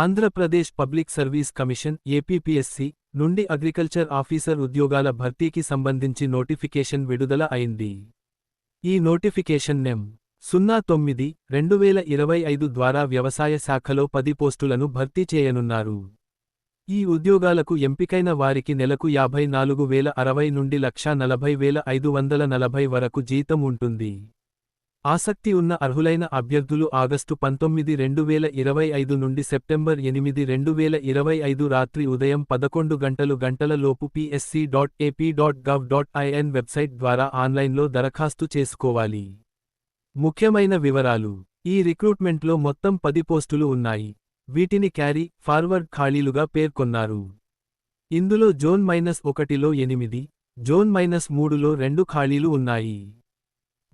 Andhra Pradesh public service commission APPSC నుండి agriculture officer ఉద్యోగాల భర్తీకి సంబంధించి నోటిఫికేషన్ విడుదల అయింది. ఈ నోటిఫికేషన్ నెం. సున్నా తొమ్మిది రెండు వేల ఇరవై ఐదు ద్వారా వ్యవసాయ శాఖలో పది పోస్టులను భర్తీ చేయనున్నారు. ఈ ఉద్యోగాలకు ఎంపికైన వారికి నెలకు యాభై నాలుగు వేల అరవై నుండి లక్షా నలభై వేల ఐదు వందల నలభై వరకు జీతం ఉంటుంది. ఆసక్తి ఉన్న అర్హులైన అభ్యర్థులు ఆగస్టు పంతొమ్మిది రెండు వేల ఇరవై ఐదు నుండి సెప్టెంబర్ ఎనిమిది రెండు వేల ఇరవై ఐదు రాత్రి ఉదయం పదకొండు గంటలు గంటల లోపు PSC dot AP dot gov dot in website ద్వారా ఆన్లైన్లో దరఖాస్తు చేసుకోవాలి. ముఖ్యమైన వివరాలు. ఈ రిక్రూట్మెంట్లో మొత్తం పది పోస్టులు ఉన్నాయి. వీటిని క్యారీ ఫార్వర్డ్ ఖాళీలుగా పేర్కొన్నారు. ఇందులో జోన్ మైనస్ ఒకటిలో ఎనిమిది జోన్ మైనస్ మూడులో రెండు ఖాళీలు ఉన్నాయి.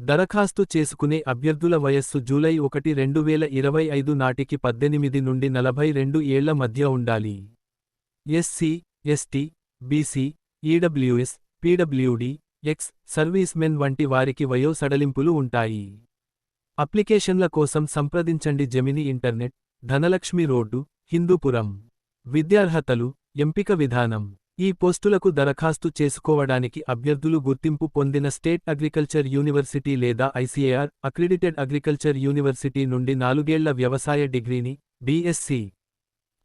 దరఖాస్తు చేసుకునే అభ్యర్థుల వయస్సు జూలై ఒకటి రెండు వేల ఇరవై ఐదు నాటికి పద్దెనిమిది నుండి నలభై రెండు ఏళ్ళ మధ్య ఉండాలి. SC ST BC EWS PWD ex servicemen వంటి వారికి వయో సడలింపులు ఉంటాయి. అప్లికేషన్ల కోసం సంప్రదించండి Gemini internet Dhanalakshmi road Hindupuram. విద్యార్హతలు ఎంపిక విధానం. ఈ పోస్టులకు దరఖాస్తు చేసుకోవడానికి అభ్యర్థులు గుర్తింపు పొందిన స్టేట్ అగ్రికల్చర్ యూనివర్సిటీ లేదా ఐసీఏఆర్ అక్రిడిటెడ్ అగ్రికల్చర్ యూనివర్సిటీ నుండి నాలుగేళ్ళ వ్యవసాయ డిగ్రీని బీఎస్సీ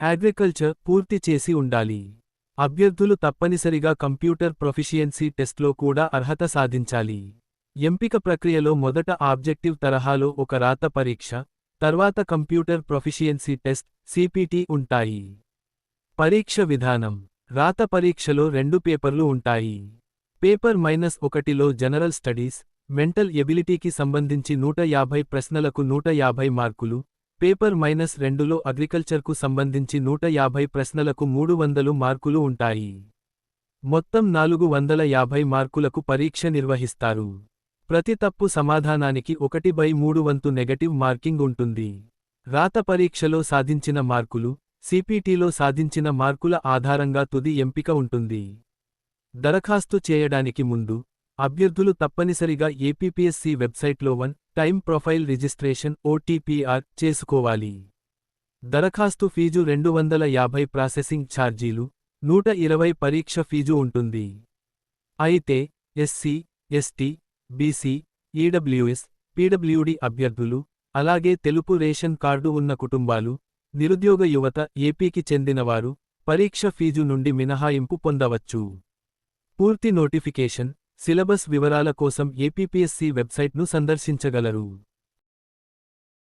అగ్రికల్చర్ పూర్తి చేసి ఉండాలి. అభ్యర్థులు తప్పనిసరిగా కంప్యూటర్ ప్రొఫిషియన్సీ టెస్ట్లో కూడా అర్హత సాధించాలి. ఎంపిక ప్రక్రియలో మొదట ఆబ్జెక్టివ్ తరహాలో ఒక రాత పరీక్ష తర్వాత కంప్యూటర్ ప్రొఫిషియన్సీ టెస్ట్ సిపిటి ఉంటాయి. పరీక్ష విధానం. రాత పరీక్షలో రెండు పేపర్లు ఉంటాయి. పేపర్ మైనస్ ఒకటిలో జనరల్ స్టడీస్ మెంటల్ ఎబిలిటీకి సంబంధించి నూట యాభై ప్రశ్నలకు నూట యాభై మార్కులు పేపర్ మైనస్ రెండులో అగ్రికల్చర్కు సంబంధించి నూట యాభై ప్రశ్నలకు మూడు వందలు మార్కులు ఉంటాయి. మొత్తం నాలుగు వందల యాభై మార్కులకు పరీక్ష నిర్వహిస్తారు. ప్రతి తప్పు సమాధానానికి ఒకటి బై మూడు వంతు నెగటివ్ మార్కింగ్ ఉంటుంది. రాత పరీక్షలో సాధించిన మార్కులు సిపిటిలో సాధించిన మార్కుల ఆధారంగా తుది ఎంపిక ఉంటుంది. దరఖాస్తు చేయడానికి ముందు అభ్యర్థులు తప్పనిసరిగా ఏపీపీఎస్సీ వెబ్సైట్లో one time profile registration OTPR చేసుకోవాలి. దరఖాస్తు ఫీజు రెండు వందల యాభై ప్రాసెసింగ్ ఛార్జీలు నూట ఇరవై పరీక్ష ఫీజు ఉంటుంది. అయితే SC ST BC EWS PWD అభ్యర్థులు అలాగే తెలుపు రేషన్ కార్డు ఉన్న కుటుంబాలు నిరుద్యోగ యువత ఏపీకి చెందినవారు పరీక్ష ఫీజు నుండి మినహాయింపు పొందవచ్చు. పూర్తి నోటిఫికేషన్ సిలబస్ వివరాల కోసం ఏపీపీఎస్సీ వెబ్సైట్ను సందర్శించగలరు.